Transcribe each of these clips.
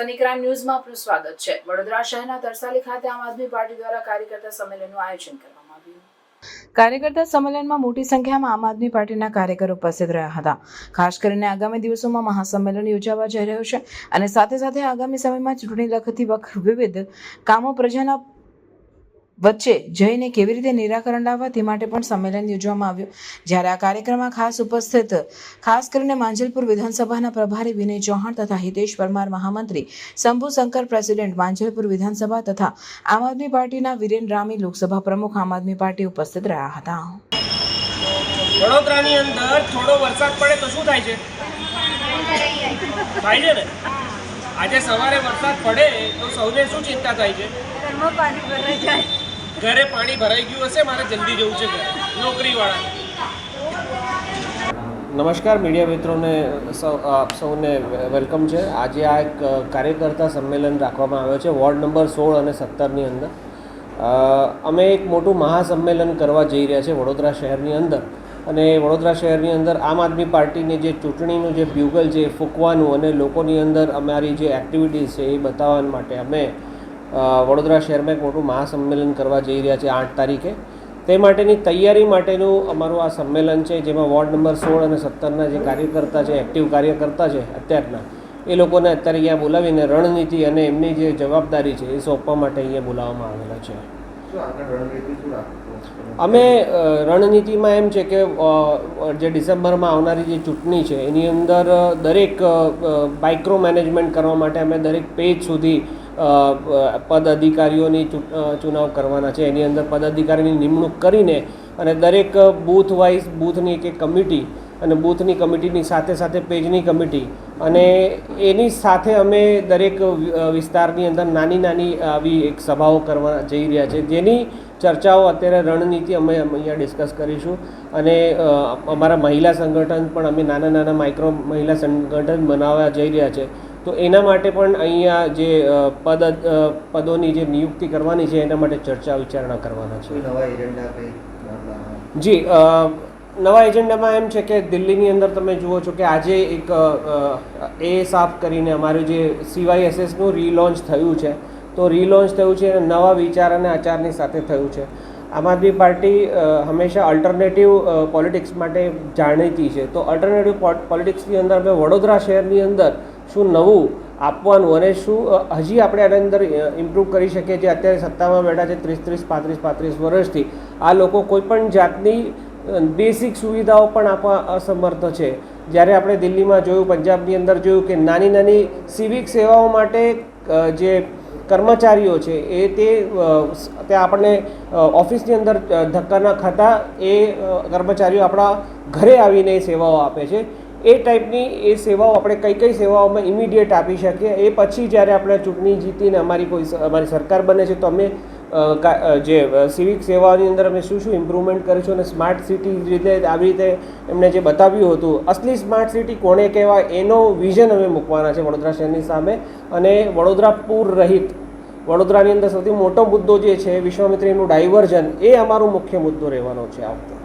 Sunny crime ન્યૂઝમાં આપનું સ્વાગત છે. વડોદરા શહેરના તરસાલી ખાતે આમ આદમી પાર્ટી દ્વારા કાર્યકર્તા સંમેલનનું આયોજન કરવામાં કાર્યકર્તા સંમેલનમાં મોટી સંખ્યામાં આમ આદમી પાર્ટીના કાર્યકરો ઉપસ્થિત રહ્યા હતા. ખાસ કરીને આગામી દિવસોમાં મહાસંમેલન યોજાવા જઈ રહ્યું છે અને સાથે સાથે આગામી સમયમાં ચૂંટણી લખતી વખત વિવિધ કામો પ્રજાના વચ્ચે જઈને કેવી રીતે નિરાકરણ લાવવા તે માટે પણ સંમેલન યોજવામાં આવ્યું. જ્યારે આ કાર્યક્રમમાં ખાસ ઉપસ્થિત ખાસ કરીને માંજલપુર વિધાનસભાના પ્રભારી વિનય ચૌહાણ તથા હિતેશ પરમાર મહામંત્રી શંભુ શંકર પ્રેસિડેન્ટ માંજલપુર વિધાનસભા તથા આમ આદમી પાર્ટીના વિરેન રામી લોકસભા પ્રમુખ આમ આદમી પાર્ટી ઉપસ્થિત રહ્યા હતા. વડોદરાની અંદર થોડો વરસાદ પડે તો શું થાય છે? થાય છે ને? આજે સવારે વરસાદ પડે તો સૌને શું ચિંતા થાય છે? ઘરમાં પાણી ભરાઈ જાય. ઘરે પાણી ભરાઈ ગયું હશે, મારે જલ્દી જવું છે નોકરીવાળા નમસ્કાર, મીડિયા મિત્રોને આપ સૌને વેલકમ છે. આજે આ એક કાર્યકર્તા સંમેલન રાખવામાં આવ્યો છે, વોર્ડ નંબર સોળ અને સત્તરની અંદર. અમે એક મોટું મહાસંમેલન કરવા જઈ રહ્યા છે વડોદરા શહેરની અંદર. અને વડોદરા શહેરની અંદર આમ આદમી પાર્ટીની જે ચૂંટણીનું જે બ્યુગલ છે એ ફૂંકવાનું અને લોકોની અંદર અમારી જે એક્ટિવિટીઝ છે એ બતાવવા માટે અમે વડોદરા શહેરમાં એક મોટું મહાસંમેલન કરવા જઈ રહ્યા છે આઠ તારીખે તે માટેની તૈયારી માટેનું અમારું આ સંમેલન છે જેમાં વોર્ડ નંબર સોળ અને સત્તરના જે કાર્યકર્તા છે એક્ટિવ કાર્યકર્તા છે અત્યારના એ લોકોને અત્યારે અહીંયા બોલાવીને રણનીતિ અને એમની જે જવાબદારી છે એ સોંપવા માટે અહીંયા બોલાવવામાં આવેલા છે? અમે રણનીતિમાં એમ છે કે જે ડિસેમ્બરમાં આવનારી જે ચૂંટણી છે એની અંદર દરેક માઇક્રો મેનેજમેન્ટ કરવા માટે અમે દરેક પેજ સુધી પદ અધિકારીઓની ચુનાવ કરવાના છે. એની અંદર પદાધિકારીની નિમણૂક કરીને અને દરેક બૂથ વાઇઝ બૂથની એક એક કમિટી અને બૂથની કમિટીની સાથે સાથે પેજની કમિટી અને એની સાથે અમે દરેક વિસ્તારની અંદર નાની નાની આવી એક સભાઓ કરવા જઈ રહ્યા છે. જેની ચર્ચાઓ અત્યારે રણનીતિ અમે અહીંયા ડિસ્કસ કરીશું અને અમારા મહિલા સંગઠન પણ અમે નાના નાના માઇક્રો મહિલા સંગઠન બનાવવા જઈ રહ્યા છે. તો એના માટે પણ અહીંયા જે પદ પદોની જે નિયુક્તિ કરવાની છે એના માટે ચર્ચા વિચારણા કરવાના છે. નવા એજન્ડા? જી નવા એજન્ડામાં એમ છે કે દિલ્હીની અંદર તમે જુઓ છો કે આજે એક એ સાફ કરીને અમારું જે સીવાયએસએસનું રીલોન્ચ થયું છે. તો રીલોન્ચ થયું છે અને નવા વિચાર અને આચારની સાથે થયું છે. આમ આદમી પાર્ટી હંમેશા અલ્ટરનેટિવ પોલિટિક્સ માટે જાણીતી છે. તો અલ્ટરનેટિવ પોલિટિક્સની અંદર અમે વડોદરા શહેરની અંદર શું નવું આપવાનું અને શું હજી આપણે આની અંદર ઇમ્પ્રૂવ કરી શકીએ જે અત્યારે સત્તામાં બેઠા છે ત્રીસ ત્રીસ, પાંત્રીસ પાંત્રીસ વર્ષથી. આ લોકો કોઈપણ જાતની બેસિક સુવિધાઓ પણ આપવા અસમર્થ છે. જ્યારે આપણે દિલ્હીમાં જોયું, પંજાબની અંદર જોયું કે નાની નાની સિવિક સેવાઓ માટે જે કર્મચારીઓ છે, એ તે તે આપણને ઓફિસની અંદર ધક્કાના ખાતા એ કર્મચારીઓ આપણા ઘરે આવીને સેવાઓ આપે છે. એ ટાઈપની એ સેવાઓ આપણે કઈ કઈ સેવાઓમાં ઇમિડિયેટ આપી શકીએ. એ પછી જ્યારે આપણે ચૂંટણી જીતીને અમારી કોઈ અમારી સરકાર બને છે, તો અમે જે સિવિક સેવાઓની અંદર અમે શું શું ઇમ્પ્રુવમેન્ટ કરીશું અને સ્માર્ટ સિટી રીતે આવી રીતે એમને જે બતાવ્યું હતું, અસલી સ્માર્ટ સિટી કોણે કહેવાય એનો વિઝન અમે મૂકવાના છે વડોદરા શહેરની સામે. અને વડોદરા પૂર રહિત, વડોદરાની અંદર સૌથી મોટો મુદ્દો જે છે વિશ્વામિત્રીનું ડાયવર્ઝન એ અમારો મુખ્ય મુદ્દો રહેવાનો છે આ વખતે.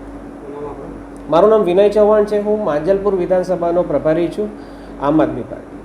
મારું નામ વિનય ચૌહાણ છે. હું માંજલપુર વિધાનસભાનો પ્રભારી છું. Aam Aadmi party.